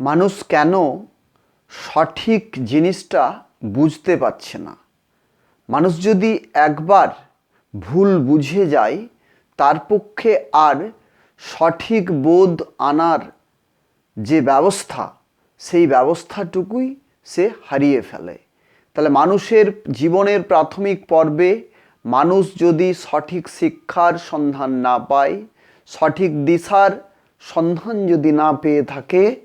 মানুষ কেন সঠিক জিনিসটা বুঝতে পারছে না? মানুষ যদি একবার ভুল বুঝে যায়, তার পক্ষে আর সঠিক বোধ আনার যে ব্যবস্থা, সেই ব্যবস্থাটুকুই সে হারিয়ে ফেলে। তাহলে মানুষের জীবনের প্রাথমিক পর্বে মানুষ যদি সঠিক শিক্ষার সন্ধান না পায়, সঠিক দিশার সন্ধান যদি না পেয়ে থাকে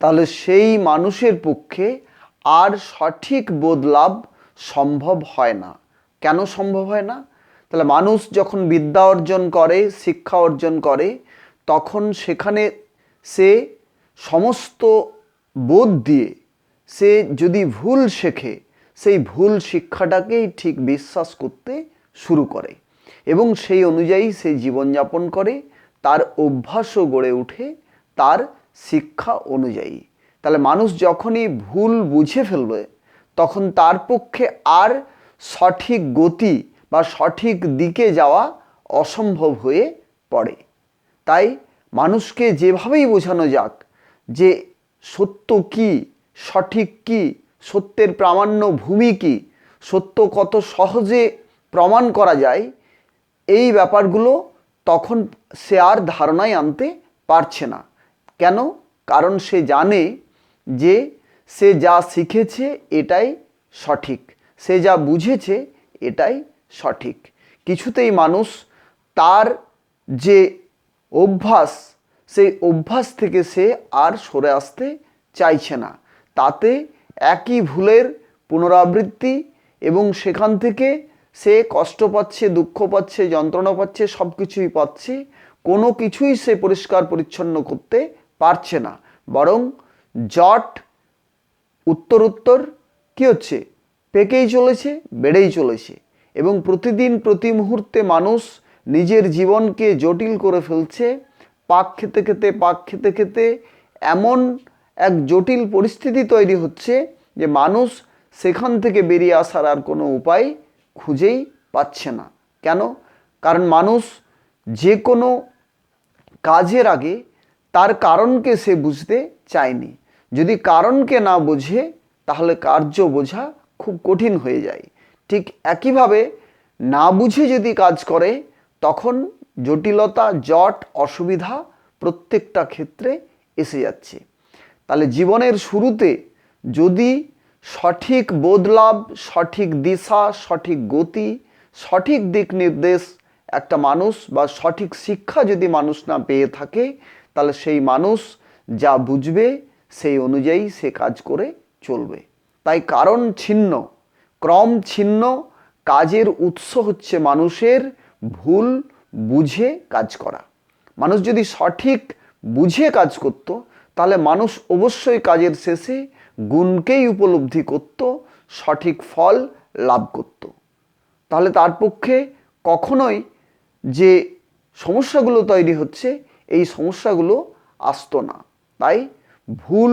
তাহলে সেই মানুষের পক্ষে আর সঠিক বোধ লাভ সম্ভব হয় না। কেন সম্ভব হয় না? তাহলে মানুষ যখন বিদ্যা অর্জন করে, শিক্ষা অর্জন করে, তখন সেখানে সে সমস্ত বোধ দিয়ে সে যদি ভুল শেখে, সেই ভুল শিক্ষাটাকেই ঠিক বিশ্বাস করতে শুরু করে এবং সেই অনুযায়ী সে জীবনযাপন করে, তার অভ্যাসও গড়ে ওঠে তার শিক্ষা অনুযায়ী। তাহলে মানুষ যখনই ভুল বুঝে ফেলবে, তখন তার পক্ষে আর সঠিক গতি বা সঠিক দিকে যাওয়া অসম্ভব হয়ে পড়ে। তাই মানুষকে যেভাবেই বোঝানো যাক যে সত্য কি, সঠিক কি, সত্যের প্রামাণ্য ভূমি কি, সত্য কত সহজে প্রমাণ করা যায়, এই ব্যাপারগুলো তখন সে আর ধারণায় আনতে পারছে না। কেন? কারণ সে জানে যে সে যা শিখেছে এটাই সঠিক। সে যা বুঝেছে এটাই সঠিক। কিছুতেই মানুষ তার যে অভ্যাস, সেই অভ্যাস থেকে সে আর সরে আসতে চাইছে না। তাতে একই ভুলের পুনরাবৃত্তি এবং সেখান থেকে সে কষ্ট পাচ্ছে, দুঃখ পাচ্ছে, যন্ত্রণা পাচ্ছে সব কিছুই পাচ্ছে, কোনো কিছুই সে পরিষ্কার পরিচ্ছন্ন করতে পারছে না। বরং জট উত্তর উত্তর কী হচ্ছে? পেকেই চলেছে, বেড়েই চলেছে এবং প্রতিদিন প্রতি মুহূর্তে মানুষ নিজের জীবনকে জটিল করে ফেলছে। পাক খেতে খেতে, পাক খেতে খেতে এমন এক জটিল পরিস্থিতি তৈরি হচ্ছে যে মানুষ সেখান থেকে বেরিয়ে আসার আর কোনো উপায় খুঁজেই পাচ্ছে না। কেন? কারণ মানুষ যে কোনো কাজের আগে তার কারণকে সে বুঝতে চায়নি। যদি কারণকে না বোঝে, তাহলে কার্য বোঝা খুব কঠিন হয়ে যায়। ঠিক একইভাবে না বুঝে যদি কাজ করে, তখন জটিলতা, জট, অসুবিধা প্রত্যেকটা ক্ষেত্রে এসে যাচ্ছে। তাহলে জীবনের শুরুতে যদি সঠিক বোধলাভ সঠিক দিশা, সঠিক গতি, সঠিক দিক নির্দেশ একটা মানুষ বা সঠিক শিক্ষা যদি মানুষ না পেয়ে থাকে তাহলে সেই মানুষ যা বুঝবে, সেই অনুযায়ী সে কাজ করে চলবে। তাই কারণ ছিন্ন, ক্রম ছিন্ন, কাজের উৎস হচ্ছে মানুষের ভুল বুঝে কাজ করা। মানুষ যদি সঠিক বুঝে কাজ করত, তাহলে মানুষ অবশ্যই কাজের শেষে গুণকেই উপলব্ধি করত, সঠিক ফল লাভ করত। তাহলে তার পক্ষে কখনোই যে সমস্যাগুলো তৈরি হচ্ছে এই সমস্যাগুলো আসতো না। তাই ভুল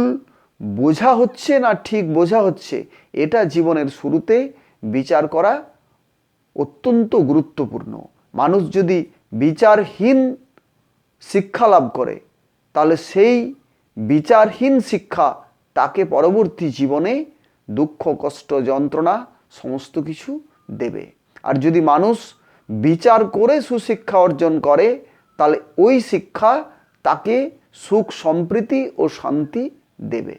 বোঝা হচ্ছে না ঠিক বোঝা হচ্ছে, এটা জীবনের শুরুতে বিচার করা অত্যন্ত গুরুত্বপূর্ণ। মানুষ যদি বিচারহীন শিক্ষা লাভ করে, তাহলে সেই বিচারহীন শিক্ষা তাকে পরবর্তী জীবনে দুঃখ, কষ্ট, যন্ত্রণা সমস্ত কিছু দেবে। আর যদি মানুষ বিচার করে সুশিক্ষা অর্জন করে তাহলে ওই শিক্ষা তাকে সুখ সম্প্রীতি ও শান্তি দেবে।